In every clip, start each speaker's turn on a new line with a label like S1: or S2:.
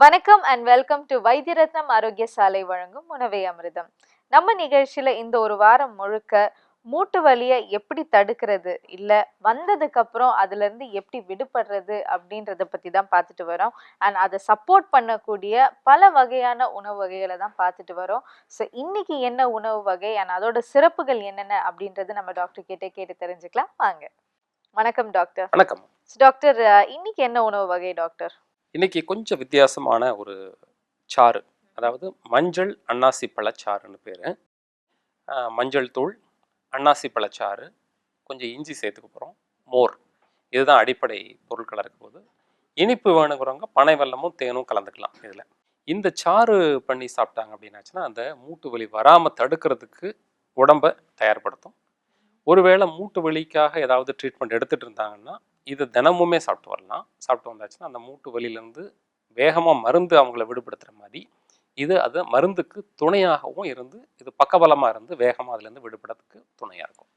S1: வணக்கம் and welcome to வைத்தியரத்னம் ஆரோக்கிய சாலை வழங்கும் உணவே அமிர்தம். நம்ம நிகழ்ச்சியில இந்த ஒரு வாரம் முழுக்க மூட்டு வலியை எப்படி தடுக்கிறது இல்ல வந்ததுக்கு அப்புறம் அதுல இருந்து எப்படி விடுபடுறது அப்படின்றத பத்தி தான் பார்த்துட்டு வரோம். அண்ட் அதை சப்போர்ட் பண்ணக்கூடிய பல வகையான உணவு வகைகளை தான் பார்த்துட்டு வரோம். ஸோ இன்னைக்கு என்ன உணவு வகை அண்ட் அதோட சிறப்புகள் என்னென்ன அப்படின்றது நம்ம டாக்டர் கிட்டே கேட்டு தெரிஞ்சுக்கலாம். வாங்க. வணக்கம் டாக்டர்
S2: வணக்கம்.
S1: டாக்டர் இன்னைக்கு என்ன உணவு வகை டாக்டர்
S2: இன்னைக்கு கொஞ்சம் வித்தியாசமான ஒரு சாறு. அதாவது மஞ்சள் அன்னாசி பழச்சாறுன்னு பேர். மஞ்சள் தூள் அன்னாசி பழச்சாறு கொஞ்சம் இஞ்சி சேர்த்துக்க போகிறோம் மோர். இதுதான் அடிப்படை பொருட்களாக இருக்கும்போது போது இனிப்பு வேணுங்கிறவங்க பனை வெள்ளமும் தேனும் கலந்துக்கலாம் இதில். இந்த சாறு பண்ணி சாப்பிட்டாங்க அப்படின்னாச்சுன்னா அந்த மூட்டு வலி வராமல் தடுக்கிறதுக்கு உடம்பை தயார்படுத்தும். ஒருவேளை மூட்டு வலிக்காக ஏதாவது ட்ரீட்மெண்ட் எடுத்துகிட்டு இருந்தாங்கன்னா இது தினமுமே சாப்பிட்டு வரலாம். சாப்பிட்டு வந்தாச்சுன்னா அந்த மூட்டு வலியிலேருந்து வேகமாக மருந்து அவங்கள விடுபடுத்துகிற மாதிரி இது அது மருந்துக்கு துணையாகவும் இருந்து இது பக்கபலமாக இருந்து வேகமாக அதுலேருந்து விடுபடுறதுக்கு துணையாக இருக்கும்.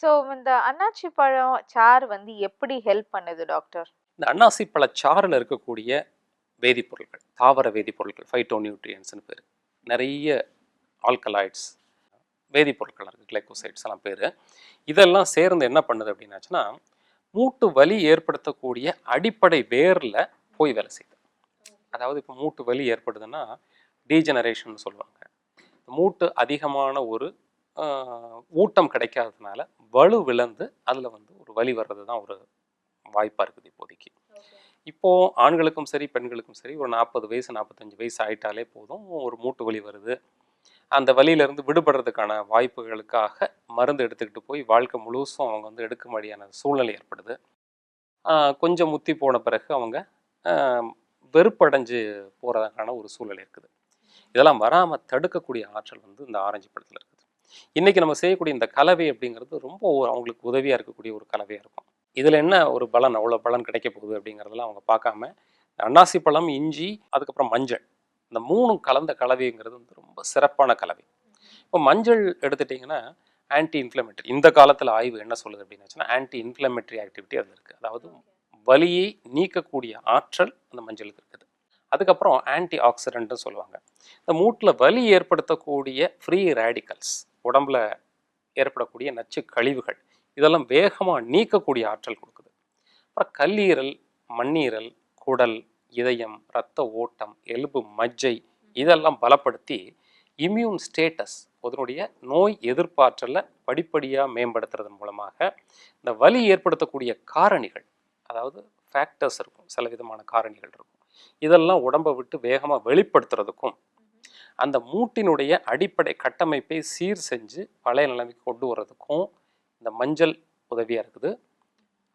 S1: ஸோ இந்த அன்னாச்சி பழம் சாறு வந்து எப்படி ஹெல்ப் பண்ணுது டாக்டர்
S2: இந்த அன்னாசி பழச்சாறில் இருக்கக்கூடிய வேதிப்பொருட்கள் தாவர வேதிப்பொருட்கள் ஃபைட்டோ நியூட்ரியன்ஸ்னு பேர். நிறைய ஆல்கலாய்ட்ஸ் வேதிப்பொருட்கள் இருக்குது கிளைக்கோசைட்ஸ் எல்லாம் பேர். இதெல்லாம் சேர்ந்து என்ன பண்ணுது அப்படின்னாச்சுன்னா மூட்டு வலி ஏற்படுத்தக்கூடிய அடிப்படை வேரில் போய் வேலை செய்யுது. அதாவது இப்போ மூட்டு வலி ஏற்படுதுன்னா டீஜெனரேஷன் சொல்லுவாங்க. மூட்டு அதிகமான ஒரு ஊட்டம் கிடைக்காததுனால வலு விழுந்து அதில் வந்து ஒரு வலி வர்றது தான் ஒரு வாய்ப்பாக இருக்குது இப்போதைக்கு. இப்போ ஆண்களுக்கும் சரி பெண்களுக்கும் சரி ஒரு நாற்பது வயசு நாற்பத்தஞ்சு வயசு ஆயிட்டாலே போதும் ஒரு மூட்டு வலி வருது. அந்த வழியிலேருந்து விடுபடுறதுக்கான வாய்ப்புகளுக்காக மருந்து எடுத்துக்கிட்டு போய் வாழ்க்கை முழுசும் அவங்க வந்து எடுக்க முடியாத சூழ்நிலை ஏற்படுது. கொஞ்சம் முத்தி போன பிறகு அவங்க வெறுப்படைஞ்சு போகிறதுக்கான ஒரு சூழ்நிலை இருக்குது. இதெல்லாம் வராமல் தடுக்கக்கூடிய ஆற்றல் வந்து இந்த ஆரஞ்சு பழத்தில் இருக்குது. இன்றைக்கி நம்ம செய்யக்கூடிய இந்த கலவை அப்படிங்கிறது ரொம்ப ஒரு- அவங்களுக்கு உதவியாக இருக்கக்கூடிய ஒரு கலவையாக இருக்கும். இதில் என்ன ஒரு பலன் அவ்வளோ பலன் கிடைக்க போகுது அப்படிங்கிறதெல்லாம் அவங்க பார்க்காம அன்னாசி பழம் இஞ்சி அதுக்கப்புறம் மஞ்சள். இந்த மூணும் கலந்த கலவைங்கிறது வந்து ரொம்ப சிறப்பான கலவை. இப்போ மஞ்சள் எடுத்துட்டிங்கன்னா ஆன்டி இன்ஃப்ளமேட்டரி இந்த காலத்தில் ஆய்வு என்ன சொல்லுது அப்படின்னு வச்சுன்னா ஆன்டி இன்ஃப்ளமேட்டரி ஆக்டிவிட்டி அதில் இருக்குது அதாவது வலியை நீக்கக்கூடிய ஆற்றல் அந்த மஞ்சளுக்கு இருக்குது. அதுக்கப்புறம் ஆன்டி ஆக்சிடென்ட்னு சொல்லுவாங்க. இந்த மூட்டில் வலி ஏற்படுத்தக்கூடிய ஃப்ரீ ரேடிக்கல்ஸ் உடம்புல ஏற்படக்கூடிய நச்சு கழிவுகள் இதெல்லாம் வேகமாக நீக்கக்கூடிய ஆற்றல் கொடுக்குது. அப்புறம் கல்லீரல் மண்ணீரல் குடல் இதயம் இரத்த ஓட்டம் எலும்பு மஜ்ஜை இதெல்லாம் பலப்படுத்தி இம்யூன் ஸ்டேட்டஸ் அதனுடைய நோய் எதிர்ப்பாற்றலை படிப்படியாக மேம்படுத்துறதன் மூலமாக இந்த வலி ஏற்படுத்தக்கூடிய காரணிகள் அதாவது ஃபேக்டர்ஸ் இருக்கும் சில விதமான காரணிகள் இருக்கும். இதெல்லாம் உடம்பை விட்டு வேகமாக வெளிப்படுத்துறதுக்கும் அந்த மூட்டினுடைய அடிப்படை கட்டமைப்பை சீர் செஞ்சு பழைய நிலைமைக்கு கொண்டு வர்றதுக்கும் இந்த மஞ்சள் உதவியாக இருக்குது.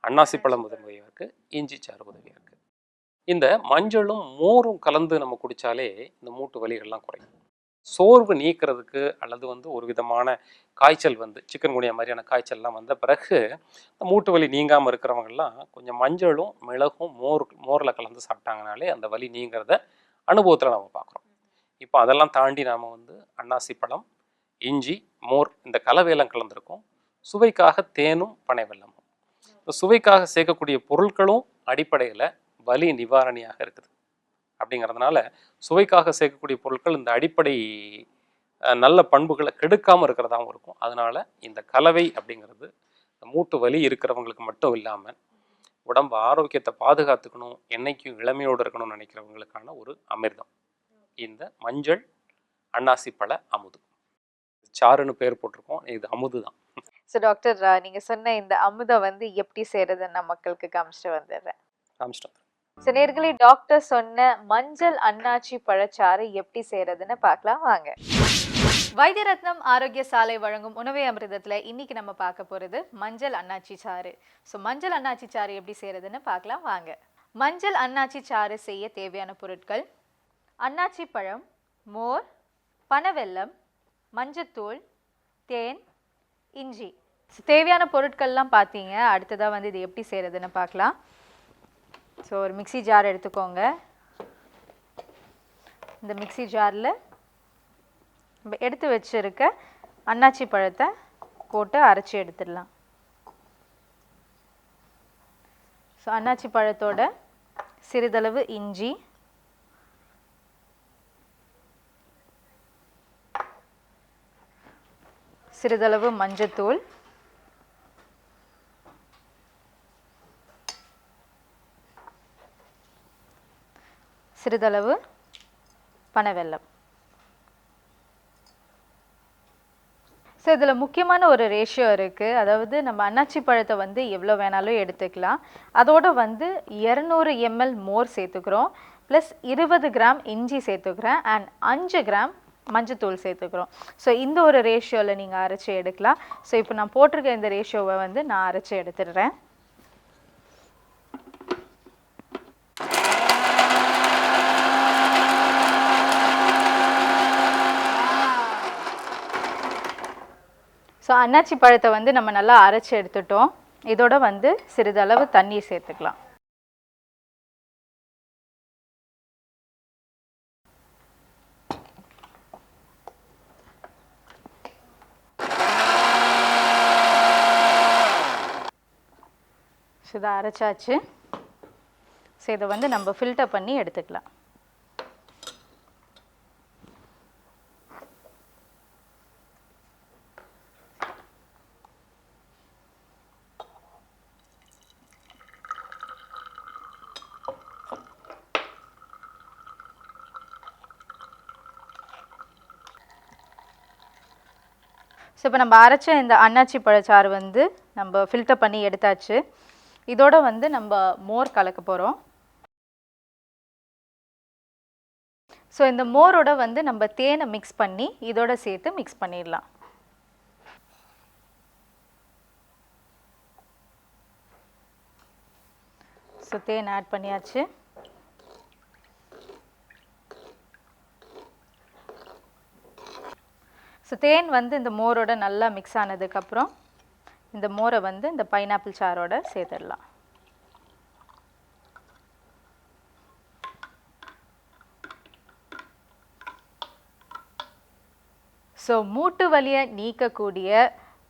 S2: அன்னாசி பழம் உதவியாக இருக்குது இஞ்சி சாறு உதவியாக இருக்குது இந்த மஞ்சளும் மோரும் கலந்து நம்ம குடித்தாலே இந்த மூட்டு வலிகள்லாம் குறையும். சோர்வு நீக்கிறதுக்கு அல்லது வந்து ஒரு விதமான காய்ச்சல் வந்து சிக்கன் குனியா மாதிரியான காய்ச்சல்லாம் வந்த பிறகு இந்த மூட்டு வலி நீங்காமல் இருக்கிறவங்கெல்லாம் கொஞ்சம் மஞ்சளும் மிளகும் மோர் மோரில் கலந்து சாப்பிட்டாங்கனாலே அந்த வலி நீங்கிறத அனுபவத்தில் நம்ம பார்க்குறோம். இப்போ அதெல்லாம் தாண்டி நாம் வந்து அன்னாசி பழம் இஞ்சி மோர் இந்த கலவையெல்லாம் கலந்துருக்கோம். சுவைக்காக தேனும் பனை வெள்ளமும் சுவைக்காக சேர்க்கக்கூடிய பொருட்களும் அடிப்படையில் வலி நிவாரணியாக இருக்குது. அப்படிங்கிறதுனால சுவைக்காக சேர்க்கக்கூடிய பொருட்கள் இந்த அடிப்படை நல்ல பண்புகளை கெடுக்காமல் இருக்கிறதாவும் இருக்கும். அதனால இந்த கலவை அப்படிங்கிறது மூட்டு வலி இருக்கிறவங்களுக்கு மட்டும் இல்லாமல் உடம்பு ஆரோக்கியத்தை பாதுகாத்துக்கணும் என்னைக்கும் இளமையோடு இருக்கணும்னு நினைக்கிறவங்களுக்கான ஒரு அமிர்தம். இந்த மஞ்சள் அன்னாசி பழ அமுது. சாறுன்னு பேர் போட்டிருக்கோம். இது அமுது தான்.
S1: ஸோ டாக்டர் அஹ், நீங்க சொன்ன இந்த அமுதம் வந்து எப்படி செய்யறதுன்னு நான் மக்களுக்கு காமிச்சிட்டு வந்துடுறேன்.
S2: காமிச்சிட்டோம்
S1: ஸோ நேர்களே டாக்டர் சொன்ன மஞ்சள் அன்னாச்சி பழச்சாறு எப்படி செய்யறதுன்னு பார்க்கலாம் வாங்க. வைத்தியரத்னம் ஆரோக்கிய சாலை வழங்கும் உணவை அமிர்தத்தில் இன்னைக்கு நம்ம பார்க்க போகிறது மஞ்சள் அன்னாச்சி சாறு. ஸோ மஞ்சள் அன்னாச்சி சாறு எப்படி செய்யறதுன்னு பார்க்கலாம் வாங்க. மஞ்சள் அன்னாச்சி சாறு செய்ய தேவையான பொருட்கள் அன்னாச்சி பழம் மோர் பனவெல்லம் மஞ்சத்தூள் தேன் இஞ்சி. தேவையான பொருட்கள்லாம் பார்த்தீங்க அடுத்ததாக வந்து இது எப்படி செய்கிறதுன்னு பார்க்கலாம். ஸோ ஒரு மிக்சி ஜார் எடுத்துக்கோங்க. இந்த மிக்சி ஜாரில் எடுத்து வச்சுருக்க அன்னாச்சி பழத்தை போட்டு அரைச்சி எடுத்துடலாம். ஸோ அன்னாச்சி பழத்தோட சிறிதளவு இஞ்சி. சிறிதளவு மஞ்சத்தூள். சிறிதளவு பனவெல்லம். ஸோ இதில் முக்கியமான ஒரு ரேஷியோ இருக்குது அதாவது நம்ம அன்னாச்சி பழத்தை வந்து எவ்வளோ வேணாலும் எடுத்துக்கலாம். அதோட வந்து இரநூறு எம்எல் மோர் சேர்த்துக்கிறோம். ப்ளஸ் இருபது கிராம் இஞ்சி சேர்த்துக்கிறேன். அண்ட் அஞ்சு கிராம் மஞ்சத்தூள் சேர்த்துக்கிறோம். ஸோ இந்த ஒரு ரேஷியோவில் நீங்கள் அரைச்சி எடுக்கலாம். ஸோ இப்போ நான் போட்டிருக்க இந்த ரேஷியோவை வந்து நான் அரைச்சி எடுத்துடுறேன். ஸோ அன்னாச்சி பழத்தை வந்து நம்ம நல்லா அரைச்சி எடுத்துட்டோம். இதோட வந்து சிறிதளவு தண்ணீர் சேர்த்துக்கலாம். ஸோ இதை அரைச்சாச்சு. ஸோ இதை வந்து நம்ம ஃபில்டர் பண்ணி எடுத்துக்கலாம். ஸோ இப்போ நம்ம அரைச்ச இந்த அன்னாச்சி பழச்சாறு வந்து நம்ம ஃபில்டர் பண்ணி எடுத்தாச்சு. இதோட வந்து நம்ம மோர் கலக்க போகிறோம் ஸோ இந்த மோரோட வந்து நம்ம தேனை மிக்ஸ் பண்ணி இதோட சேர்த்து மிக்ஸ் பண்ணிடலாம். ஸோ தேன் ஆட் பண்ணியாச்சு. ஸோ தேன் வந்து இந்த மோரோட நல்லா மிக்ஸ் ஆனதுக்கப்புறம் இந்த மோரை வந்து இந்த பைனாப்பிள் சாரோட சேர்த்துடலாம். ஸோ மூட்டு வலியை நீக்கக்கூடிய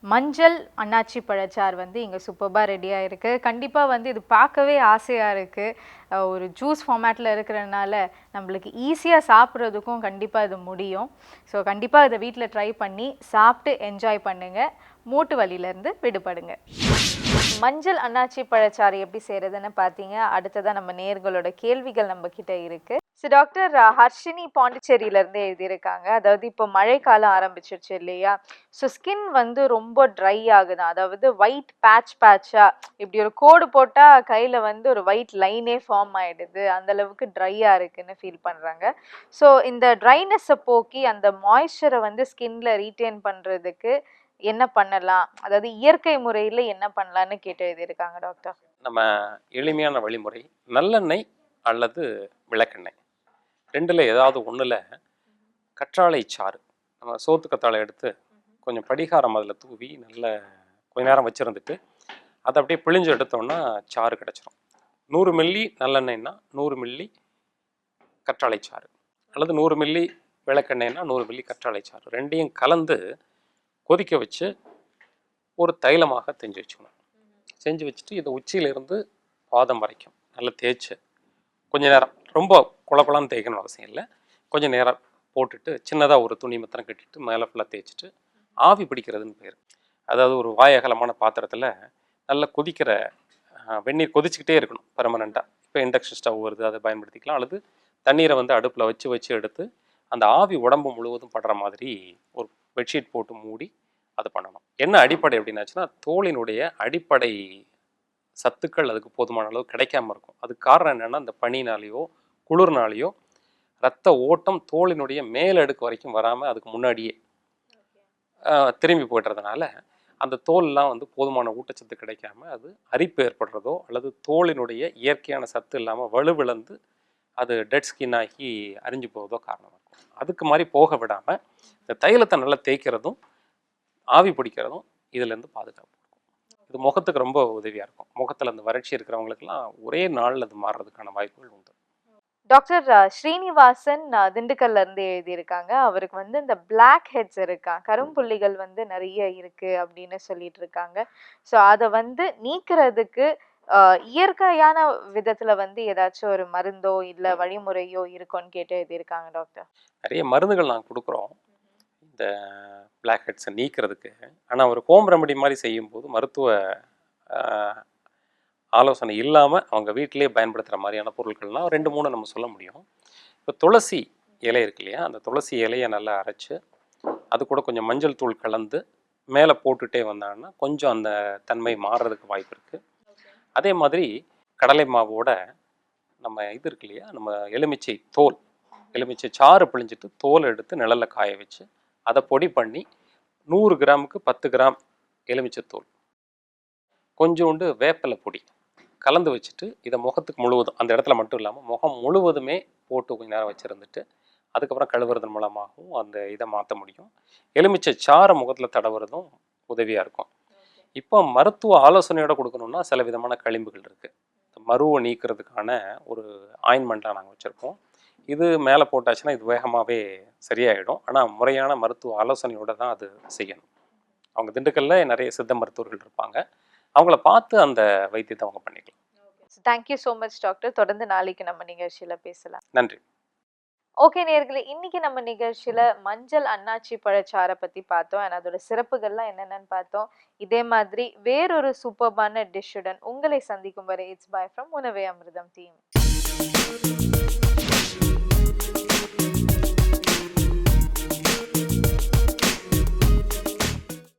S1: மஞ்சள் அன்னாச்சி பழச்சார் வந்து இங்கே சூப்பராக ரெடியாக இருக்குது கண்டிப்பாக வந்து இது பார்க்கவே ஆசையாக இருக்குது ஒரு ஜூஸ் ஃபார்மேட்டில் இருக்கிறதுனால நம்மளுக்கு ஈஸியாக சாப்பிட்றதுக்கும் கண்டிப்பாக இது முடியும். ஸோ கண்டிப்பாக இதை வீட்டில் ட்ரை பண்ணி சாப்பிட்டு என்ஜாய் பண்ணுங்கள் மூட்டு வலியிலேருந்து விடுபடுங்க. மஞ்சள் அன்னாச்சி பழச்சாறு எப்படி செய்கிறதுன்னு பார்த்தீங்க? அடுத்ததாக நம்ம நேர்களோட கேள்விகள் நம்மக்கிட்ட இருக்குது ஸோ டாக்டர் ஹர்ஷினி பாண்டிச்சேரியிலேருந்து எழுதியிருக்காங்க. அதாவது இப்போ மழைக்காலம் ஆரம்பிச்சிருச்சு இல்லையா? ஸோ ஸ்கின் வந்து ரொம்ப ட்ரை ஆகுது. அதாவது ஒயிட் பேட்ச் பேட்சாக இப்படி ஒரு கோடு போட்டால் கையில் வந்து ஒரு ஒயிட் லைனே ஃபார்ம் ஆயிடுது. அந்த அளவுக்கு ட்ரையாக இருக்குன்னு ஃபீல் பண்ணுறாங்க ஸோ இந்த ட்ரைனஸை போக்கி அந்த மாய்ஸ்சரை வந்து ஸ்கின்ல ரீட்டைன் பண்ணுறதுக்கு என்ன பண்ணலாம்? அதாவது இயற்கை முறையில் என்ன பண்ணலான்னு கேட்டு எழுதியிருக்காங்க டாக்டர்
S2: நம்ம எளிமையான வழிமுறை நல்லெண்ணெய் அல்லது விளக்கெண்ணெய். ரெண்டில் ஏதாவது ஒன்றில் கற்றாழை சாறு. நம்ம சோத்து கத்தாழை எடுத்து கொஞ்சம் படிகாரம் அதில் தூவி நல்ல கொஞ்ச நேரம் வச்சுருந்துட்டு அதை அப்படியே பிழிஞ்சு எடுத்தோம்னா சாறு கிடச்சிரும். நூறு மில்லி நல்லெண்ணெய்னா நூறு மில்லி கற்றாழை சாறு அல்லது நூறு மில்லி விளக்கெண்ணெய்னா நூறு மில்லி கற்றாழை சாறு ரெண்டையும் கலந்து கொதிக்க வச்சு ஒரு தைலமாக தெஞ்சு வச்சுக்கணும். செஞ்சு வச்சுட்டு இதை உச்சியிலிருந்து பாதம் வரைக்கும். நல்லா தேய்ச்சு கொஞ்ச நேரம். ரொம்ப குழப்பலான்னு தேய்க்கணும் அவசியம் இல்லை. கொஞ்சம் நேரம் போட்டுட்டு சின்னதாக ஒரு துணி மத்திரம் கட்டிட்டு மேலே ஃபுல்லாக தேய்ச்சிட்டு ஆவி பிடிக்கிறதுன்னு பேர். அதாவது ஒரு வாயகலமான பாத்திரத்தில் நல்லா கொதிக்கிற வெந்நீர் கொதிச்சுக்கிட்டே இருக்கணும் பெர்மனண்ட்டாக இப்போ இண்டக்ஷன் ஸ்டவ் வருது அதை பயன்படுத்திக்கலாம். அல்லது தண்ணீரை வந்து அடுப்பில் வச்சு வச்சு எடுத்து அந்த ஆவி உடம்பு முழுவதும் படுற மாதிரி ஒரு பெட்ஷீட் போட்டு மூடி அதை பண்ணணும். என்ன அடிப்படை அப்படின்னாச்சுன்னா தோலினுடைய அடிப்படை சத்துக்கள் அதுக்கு போதுமான அளவு கிடைக்காம இருக்கும். அதுக்கு காரணம் என்னென்னா இந்த பனினாலேயோ குளிர்னாலேயோ ரத்த ஓட்டம் தோலினுடைய மேல் அடுக்கு வரைக்கும் வராமல் அதுக்கு முன்னாடியே திரும்பி போய்ட்டுறதுனால அந்த தோல்லாம் வந்து போதுமான ஊட்டச்சத்து கிடைக்காம அது அரிப்பு ஏற்படுறதோ அல்லது தோலினுடைய இயற்கையான சத்து இல்லாமல் வலுவிழந்து அது டெட் ஸ்கின் ஆகி அரிஞ்சு போவதோ காரணமாக இருக்கும். அதுக்கு மாதிரி போக விடாமல் இந்த தைலத்தை நல்லா தேய்க்கிறதும் ஆவி பிடிக்கிறதும் இதுலேருந்து பாதுகாப்பு இருக்கும் இது முகத்துக்கு ரொம்ப உதவியாக இருக்கும். முகத்தில் அந்த வறட்சி இருக்கிறவங்களுக்குலாம் ஒரே நாளில் அது மாறுறதுக்கான வாய்ப்புகள் உண்டு.
S1: டாக்டர் ஸ்ரீனிவாசன் திண்டுக்கல்ல இருந்து எழுதியிருக்காங்க. அவருக்கு வந்து இந்த பிளாக் ஹெட்ஸ் இருக்கா கரும்புள்ளிகள் வந்து நிறைய இருக்கு அப்படின்னு சொல்லிட்டு இருக்காங்க. ஸோ அதை வந்து நீக்கிறதுக்கு இயற்கையான விதத்துல வந்து ஏதாச்சும் ஒரு மருந்தோ இல்ல வழிமுறையோ இருக்கும்னு கேட்டு எழுதியிருக்காங்க டாக்டர்.
S2: நிறைய மருந்துகள் நாங்கள் கொடுக்குறோம். இந்த பிளாக் ஹெட்ஸை நீக்கிறதுக்கு. ஆனால் ஒரு ஹோம் ரெமடி மாதிரி செய்யும்போது மருத்துவ ஆலோசனை இல்லாமல் அவங்க வீட்டிலேயே பயன்படுத்துகிற மாதிரியான பொருட்கள்லாம் ரெண்டு மூணு நம்ம சொல்ல முடியும். இப்போ துளசி இலை இருக்கு இல்லையா? அந்த துளசி இலையை நல்லா அரைச்சி அது கூட கொஞ்சம் மஞ்சள் தூள் கலந்து மேலே போட்டுகிட்டே வந்தாங்கன்னா கொஞ்சம் அந்த தன்மை மாறுறதுக்கு வாய்ப்பு இருக்குது அதே மாதிரி கடலை மாவோட நம்ம இது இருக்கு இல்லையா? நம்ம எலுமிச்சை தோல் எலுமிச்சை சாறு பிழிஞ்சிட்டு தோல் எடுத்து நிழலில் காய வச்சு அதை பொடி பண்ணி நூறு கிராமுக்கு பத்து கிராம் எலுமிச்சை தோல் கொஞ்சோண்டு வேப்பிலை பொடி. கலந்து வச்சுட்டு இதை முகத்துக்கு முழுவதும் அந்த இடத்துல மட்டும் இல்லாமல் முகம் முழுவதுமே போட்டு கொஞ்ச நேரம் வச்சுருந்துட்டு அதுக்கப்புறம் கழுவுறதன் மூலமாகவும் அந்த இதை மாற்ற முடியும். எலுமிச்சை சாறை முகத்தில் தடவுறதும் உதவியாக இருக்கும். இப்போ மருத்துவ ஆலோசனையோட கொடுக்கணும்னா சில விதமான களிம்புகள் இருக்குது மருவை நீக்கிறதுக்கான ஒரு ஆயின்மெண்ட்டாக நாங்கள் வச்சுருக்கோம் இது மேலே போட்டாச்சுன்னா இது வேகமாகவே சரியாயிடும். ஆனால் முறையான மருத்துவ ஆலோசனையோடு தான் அது செய்யணும். அவங்க திண்டுக்கல்ல நிறைய சித்த மருத்துவர்கள் இருப்பாங்க. அவங்கள பார்த்து அந்த வைத்தியத்தை அவங்க பண்ணிக்கலாம்.
S1: தேங்க்யூ ஸோ மச் டாக்டர் தொடர்ந்து நாளைக்கு நம்ம நிகழ்ச்சியில பேசலாம்.
S2: நன்றி.
S1: ஓகே நேர்களே இன்னைக்கு நம்ம நிகழ்ச்சியில மஞ்சள் அன்னாச்சி பழச்சாறை பத்தி பார்த்தோம். and அதோட சிறப்புகள்லாம் என்னென்னன்னு பார்த்தோம். இதே மாதிரி வேறொரு சூப்பர்பான டிஷ்ஷுடன் உங்களை சந்திக்கும் வரை இட்ஸ் பை ஃப்ரம் உணவே அமிர்தம் டீம்